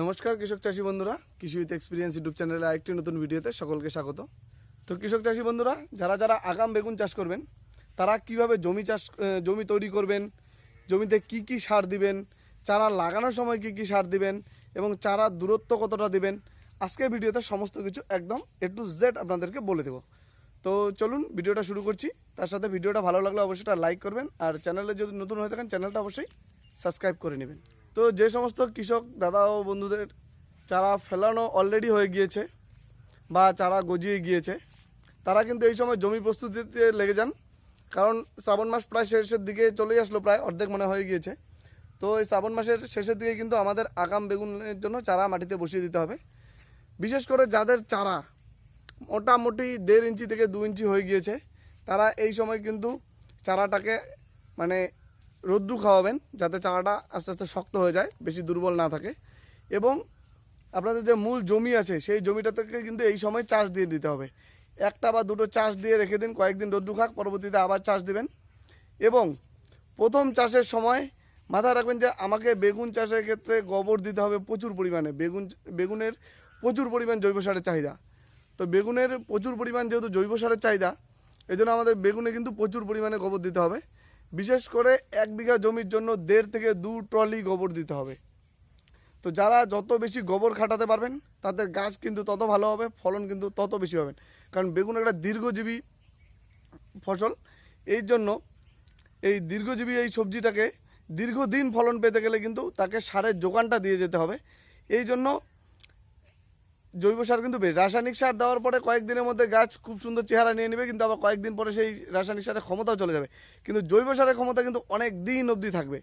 নমস্কার, কৃষক চাষি বন্ধুরা। কৃষি উইথ এক্সপিরিয়েন্স ইউটিউব চ্যানেলে আরেকটি নতুন ভিডিওতে সকলকে স্বাগত। তো কৃষক চাষি বন্ধুরা, যারা যারা আগাম বেগুন চাষ করবেন, তারা কীভাবে জমি চাষ জমি তৈরি করবেন, জমিতে কি কি সার দিবেন, চারা লাগানোর সময় কি কি সার দিবেন এবং চারার দূরত্ব কতটা দিবেন আজকের ভিডিওতে সমস্ত কিছু একদম এ টু জেড আপনাদেরকে বলে দেবো। তো চলুন ভিডিওটা শুরু করছি। তার সাথে ভিডিওটা ভালো লাগলে অবশ্যই লাইক করবেন আর চ্যানেলে যদি নতুন হয়ে থাকেন, চ্যানেলটা অবশ্যই সাবস্ক্রাইব করে নেবেন। তো যে সমস্ত কৃষক দাদা ও বন্ধুদের, চারা ফেলানো অলরেডি হয়ে গিয়েছে বা চারা গজিয়ে গিয়েছে, তারা কিন্তু এই সময় জমি প্রস্তুতিতে লেগে যান। কারণ শ্রাবণ মাস প্রায় শেষের দিকে চলেই আসলো, প্রায় অর্ধেক মনে হয়ে গিয়েছে। তো এই শ্রাবণ মাসের শেষের দিকে কিন্তু আমাদের আগাম বেগুনের জন্য চারা মাটিতে বসিয়ে দিতে হবে। বিশেষ করে যাদের চারা মোটামুটি দেড় ইঞ্চি থেকে দু ইঞ্চি হয়ে গিয়েছে, তারা এই সময় কিন্তু চারাটাকে মানে রোদ্রু খাওয়াবেন যাতে চারাটা আস্তে আস্তে শক্ত হয়ে যায়, বেশি দুর্বল না থাকে। এবং আপনাদের যে মূল জমি আছে, সেই জমিটা থেকে কিন্তু এই সময় চাষ দিয়ে দিতে হবে। একটা বা দুটো চাষ দিয়ে রেখে দিন, কয়েকদিন রোদ্রু খাক, পরবর্তীতে আবার চাষ দিবেন। এবং প্রথম চাষের সময় মাথায় রাখবেন যে আমাকে বেগুন চাষের ক্ষেত্রে গোবর দিতে হবে প্রচুর পরিমাণে। বেগুন, বেগুনের প্রচুর পরিমাণ জৈব সারের চাহিদা। তো বেগুনের প্রচুর পরিমাণ যেহেতু জৈব সারের চাহিদা এই আমাদের বেগুনে কিন্তু প্রচুর পরিমাণে গোবর দিতে হবে। বিশেষ করে এক বিঘা জমির জন্য দেড় থেকে দু ট্রলি গোবর দিতে হবে। তো যারা যত বেশি গোবর খাটাতে পারবেন, তাদের গাছ কিন্তু তত ভালো হবে, ফলন কিন্তু তত বেশি হবে কারণ বেগুন একটা দীর্ঘজীবী ফসল, এই জন্য এই দীর্ঘজীবী এই সবজিটাকে দীর্ঘদিন ফলন পেতে গেলে কিন্তু তাকে সারের যোগানটা দিয়ে যেতে হবে। এই জন্য জৈব সার কিন্তু বেশ। রাসায়নিক সার দেওয়ার পরে কয়েকদিনের মধ্যে গাছ খুব সুন্দর চেহারা নিয়ে নেবে, কিন্তু আবার কয়েকদিন পরে সেই রাসায়নিক সারের ক্ষমতাও চলে যাবে। কিন্তু জৈব সারের ক্ষমতা কিন্তু অনেক দিন অবধি থাকবে।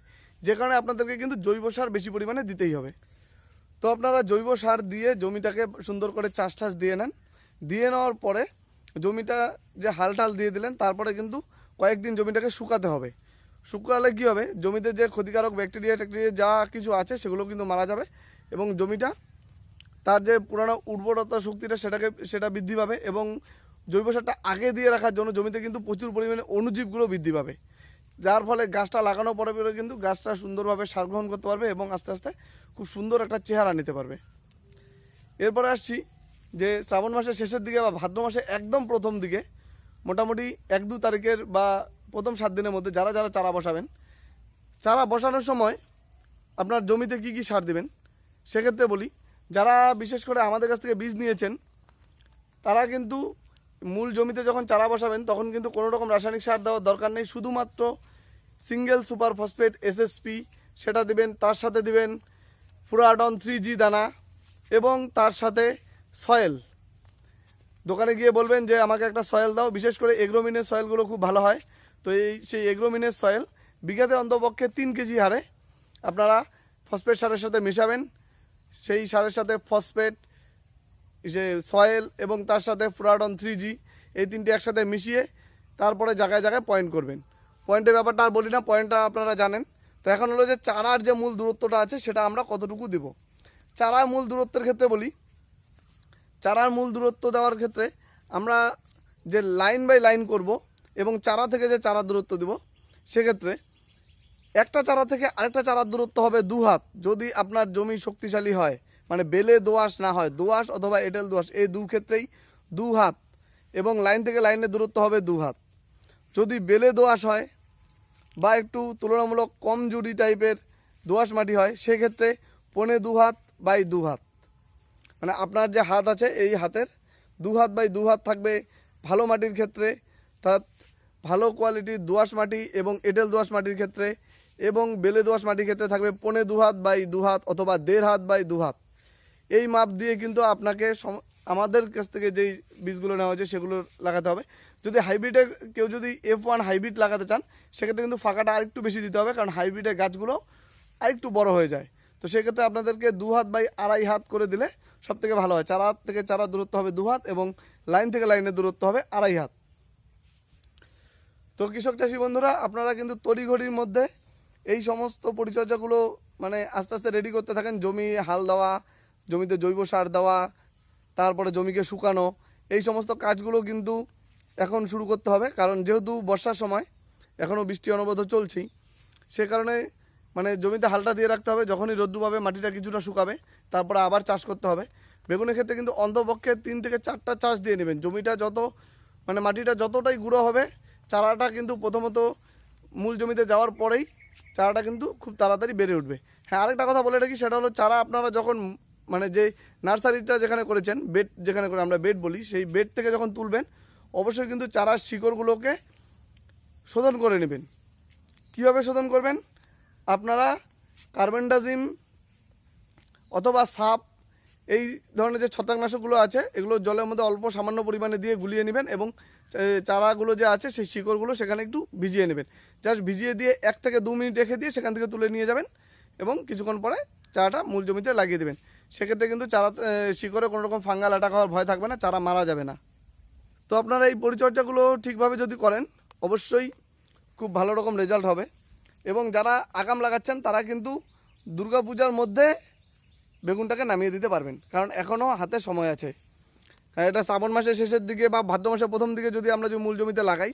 যে কারণে আপনাদেরকে কিন্তু জৈব সার বেশি পরিমাণে দিতেই হবে। তো আপনারা জৈব সার দিয়ে জমিটাকে সুন্দর করে চাষ টাস দিয়ে নেন। দিয়ে নেওয়ার পরে জমিটা যে হাল টাল দিয়ে দিলেন, তারপরে কিন্তু কয়েকদিন জমিটাকে শুকাতে হবে। শুকালে কী হবে? জমিতে যে ক্ষতিকারক ব্যাকটেরিয়া ট্যাকটেরিয়া যা কিছু আছে, সেগুলো কিন্তু মারা যাবে এবং জমিটা তার যে পুরানো উর্বরতা শক্তিটা সেটাকে, সেটা বৃদ্ধি পাবে এবং জৈব সারটা আগে দিয়ে রাখার জন্য জমিতে কিন্তু প্রচুর পরিমাণে অনুজীবগুলো বৃদ্ধি পাবে। যার ফলে গাছটা লাগানোর পরে পরে কিন্তু গাছটা সুন্দরভাবে সার গ্রহণ করতে পারবে এবং আস্তে আস্তে খুব সুন্দর একটা চেহারা নিতে পারবে। এরপরে আসছি যে শ্রাবণ মাসের শেষের দিকে বা ভাদ্র মাসে একদম প্রথম দিকে, মোটামুটি এক দু তারিখের বা প্রথম সাত দিনের মধ্যে যারা যারা চারা বসাবেন, চারা বসানোর সময় আপনার জমিতে কি কি সার দেবেন? সেক্ষেত্রে বলি যারা বিশেষ করে আমাদের কাছ থেকে বীজ নিয়েছেন, তারা কিন্তু মূল জমিতে যখন চারা বসাবেন, তখন কিন্তু কোনো রকম রাসায়নিক সার দেওয়ার দরকার নেই। শুধুমাত্র সিঙ্গেল সুপার ফসফেট এসএসপি সেটা দিবেন, তার সাথে দিবেন ফুরাডন থ্রি জি দানা এবং তার সাথে সয়েল দোকানে গিয়ে বলবেন যে, আমাকে একটা সয়েল দাও। বিশেষ করে এগ্রোমিনের সয়েলগুলো খুব ভালো হয়। তো এই সেই এগ্রোমিনের সয়েল বিঘাতে অন্তপক্ষে তিন কেজি হারে আপনারা ফসফেট সারের সাথে মেশাবেন। সেই সারের সাথে ফসফেট যে সয়েল এবং তার সাথে ফুরাডন থ্রি জি এই তিনটি একসাথে মিশিয়ে তারপরে জায়গায় জায়গায় পয়েন্ট করবেন। পয়েন্টের ব্যাপারটা আর বলি না পয়েন্টটা আপনারা জানেন। তো এখন হলো যে চারার যে মূল দূরত্বটা আছে সেটা আমরা কতটুকু দেব? চারার মূল দূরত্বের ক্ষেত্রে বলি, চারার মূল দূরত্ব দেওয়ার ক্ষেত্রে আমরা যে লাইন বাই লাইন করব এবং চারা থেকে যে চারা দূরত্ব দেব, সেক্ষেত্রে একটা চারা থেকে আরেকটা চারার দূরত্ব হবে দু হাত। যদি আপনার জমি শক্তিশালী হয় মানে বেলে দোআঁশ না হয়, দোআঁশ অথবা এঁটেল দোআঁশ, এই দু ক্ষেত্রেই দু হাত এবং লাইন থেকে লাইনের দূরত্ব হবে দু হাত। যদি বেলে দোআঁশ হয় বা একটু তুলনামূলক কম জুড়ি টাইপের দোআঁশ মাটি হয়, সেক্ষেত্রে পনে দু হাত বাই দু হাত। মানে আপনার যে হাত আছে, এই হাতের দু হাত বাই দু হাত থাকবে ভালো মাটির ক্ষেত্রে। তার ভালো কোয়ালিটির দোআঁশ মাটি এবং এঁটেল দোআঁশ মাটির ক্ষেত্রে এবং বেলে দোআঁশ মাটির ক্ষেত্রে থাকবে পনে দু হাত বাই দু হাত অথবা দেড় হাত বাই দু হাত। এই মাপ দিয়ে কিন্তু আপনাকে আমাদের কাছ থেকে যেই বীজগুলো নেওয়া হয়েছে সেগুলো লাগাতে হবে। যদি হাইব্রিডের কেউ যদি এফ ওয়ান হাইব্রিড লাগাতে চান, সেক্ষেত্রে কিন্তু ফাঁকাটা আরেকটু বেশি দিতে হবে, কারণ হাইব্রিডের গাছগুলো আরেকটু বড় হয়ে যায়। তো সেক্ষেত্রে আপনাদেরকে দু হাত বাই আড়াই হাত করে দিলে সব থেকে ভালো হয়। চারা থেকে চারা দূরত্ব হবে দু হাত এবং লাইন থেকে লাইনের দূরত্ব হবে আড়াই হাত। তো কৃষক চাষি বন্ধুরা, আপনারা কিন্তু তড়িঘড়ির মধ্যে এই সমস্ত পরিচর্যাগুলো মানে আস্তে আস্তে রেডি করতে থাকেন। জমি হাল দেওয়া, জমিতে জৈব সার দেওয়া, তারপরে জমিকে শুকানো, এই সমস্ত কাজগুলো কিন্তু এখন শুরু করতে হবে। কারণ যেহেতু বর্ষার সময় এখনও বৃষ্টি অনবরত চলছেই। সে কারণে মানে জমিতে হালটা দিয়ে রাখতে হবে। যখনই রোদ্দু পাবে, মাটিটা কিছুটা শুকাবে, তারপরে আবার চাষ করতে হবে। বেগুনের ক্ষেত্রে কিন্তু অন্তপক্ষে তিন থেকে চারটা চাষ দিয়ে নেবেন। জমিটা যত মানে মাটিটা যতটাই গুঁড়ো হবে, চারাটা কিন্তু প্রথমত মূল জমিতে যাওয়ার পরেই চারাটা কিন্তু খুব তাড়াতাড়ি বেড়ে উঠবে। হ্যাঁ আরেকটা কথা বলে রাখি, সেটা হলো চারা আপনারা যখন মানে যে নার্সারিটা যেখানে করেছেন, বেড যেখানে করে আমরা বেড বলি, সেই বেড থেকে যখন তুলবেন, অবশ্যই কিন্তু চারার শিকড়গুলোকে শোধন করে নেবেন। কীভাবে শোধন করবেন? আপনারা কার্বেন্ডাজিম অথবা সাপ এই ধরনের যে ছত্রাকনাশকগুলো আছে, এগুলো জলের মধ্যে অল্প সামান্য পরিমাণে দিয়ে গুলিয়ে নেবেন এবং চারাগুলো যে আছে, সেই শিকড়গুলো সেখানে একটু ভিজিয়ে নেবেন। জাস্ট ভিজিয়ে দিয়ে এক থেকে দু মিনিট রেখে দিয়ে সেখান থেকে তুলে নিয়ে যাবেন এবং কিছুক্ষণ পরে চারাটা মূল জমিতে লাগিয়ে দেবেন। সেক্ষেত্রে কিন্তু চারা শিকড়ে কোনো রকম ফাঙ্গাল, অ্যাটাক হওয়ার ভয় থাকবে না, চারা মারা যাবে না। তো আপনারা এই পরিচর্যাগুলো ঠিকভাবে যদি করেন, অবশ্যই খুব ভালো রকম রেজাল্ট হবে। এবং যারা আগাম লাগাচ্ছেন, তারা কিন্তু দুর্গাপূজার মধ্যে বেগুনটাকে নামিয়ে দিতে পারবেন। কারণ এখনও হাতে সময় আছে। কারণ এটা শ্রাবণ মাসের শেষের দিকে বা ভাদ্র মাসের প্রথম দিকে যদি আমরা যদি মূল জমিতে লাগাই,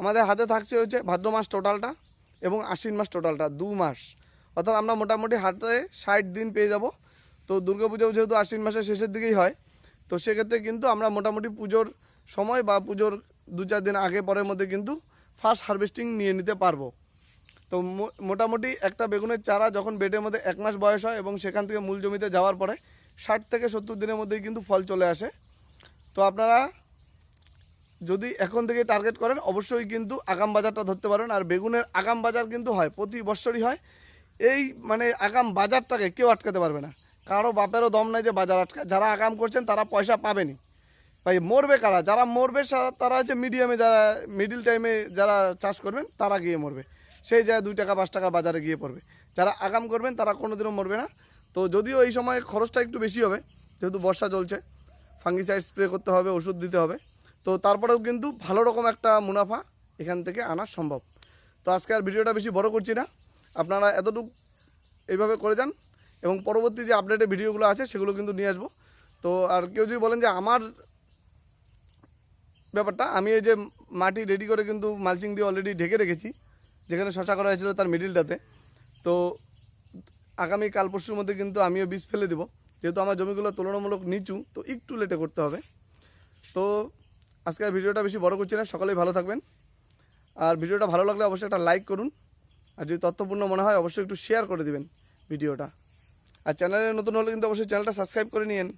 আমাদের হাতে থাকছে হচ্ছে ভাদ্র মাস টোটালটা এবং আশ্বিন মাস টোটালটা, দু মাস। অর্থাৎ আমরা মোটামুটি হাতে ষাট দিন পেয়ে যাব। তো দুর্গাপুজোও যেহেতু আশ্বিন মাসের শেষের দিকেই হয়, তো সেক্ষেত্রে কিন্তু আমরা মোটামুটি পুজোর সময় বা পুজোর দু চার দিন আগে পরের মধ্যে কিন্তু ফার্স্ট হারভেস্টিং নিয়ে নিতে পারব। তো মোটামুটি একটা বেগুনের চারা যখন বেডের মধ্যে এক মাস বয়স হয় এবং সেখান থেকে মূল জমিতে যাওয়ার পরে ষাট থেকে সত্তর দিনের মধ্যেই কিন্তু ফল চলে আসে। তো আপনারা যদি এখন থেকে টার্গেট করেন, অবশ্যই কিন্তু আগাম বাজারটা ধরতে পারেন। আর বেগুনের আগাম বাজার কিন্তু হয়, প্রতি বছরই হয়। এই মানে আগাম বাজারটাকে কেউ আটকাতে পারবে না। কারও বাপেরও দম নাই যে বাজার আটকা, যারা আগাম করছেন তারা পয়সা পাবেনি ভাই, মরবে কারা? যারা মরবে তারা হচ্ছে মিডিয়ামে যারা মিডিল টাইমে যারা চাষ করবেন, তারা গিয়ে মরবে। সেই জায়গায় দুই টাকা, পাঁচ টাকা বাজারে গিয়ে পড়বে। যারা আগাম করবেন, তারা কোনোদিনও মরবে না। তো যদিও এই সময় খরচটা একটু বেশি হবে, যেহেতু বর্ষা চলছে ফাঙ্গিসাইড স্প্রে করতে হবে, ওষুধ দিতে হবে। তো তারপরেও কিন্তু ভালো রকম একটা মুনাফা এখান থেকে আনা সম্ভব। তো আজকে আর ভিডিওটা বেশি বড় করছি না। আপনারা এতটুকু এইভাবে করে যান এবং পরবর্তী যে আপডেটের ভিডিওগুলো আছে, সেগুলো কিন্তু নিয়ে আসব। তো আর কেউ যদি বলেন যে আমার ব্যাপারটা, আমি এই যে মাটি রেডি করে কিন্তু মালচিং দিয়ে অলরেডি ঢেকে রেখেছি যেখানে শশা করা হয়েছিল তার মিডিলটাতে। তো আগামী কাল পরশুর মধ্যে কিন্তু আমিও বীজ ফেলে দেবো। যেহেতু আমার জমিগুলো তুলনামূলক নিচু, তো একটু লেটে করতে হবে। তো আজকের ভিডিওটা বেশি বড় করছি না, সকলেই ভালো থাকবেন। আর ভিডিওটা ভালো লাগলে অবশ্যই একটা লাইক করুন। আর যদি তথ্যপূর্ণ মনে হয়, অবশ্যই একটু শেয়ার করে দিবেন ভিডিওটা। আর চ্যানেলে নতুন হলে কিন্তু অবশ্যই চ্যানেলটা সাবস্ক্রাইব করে নিন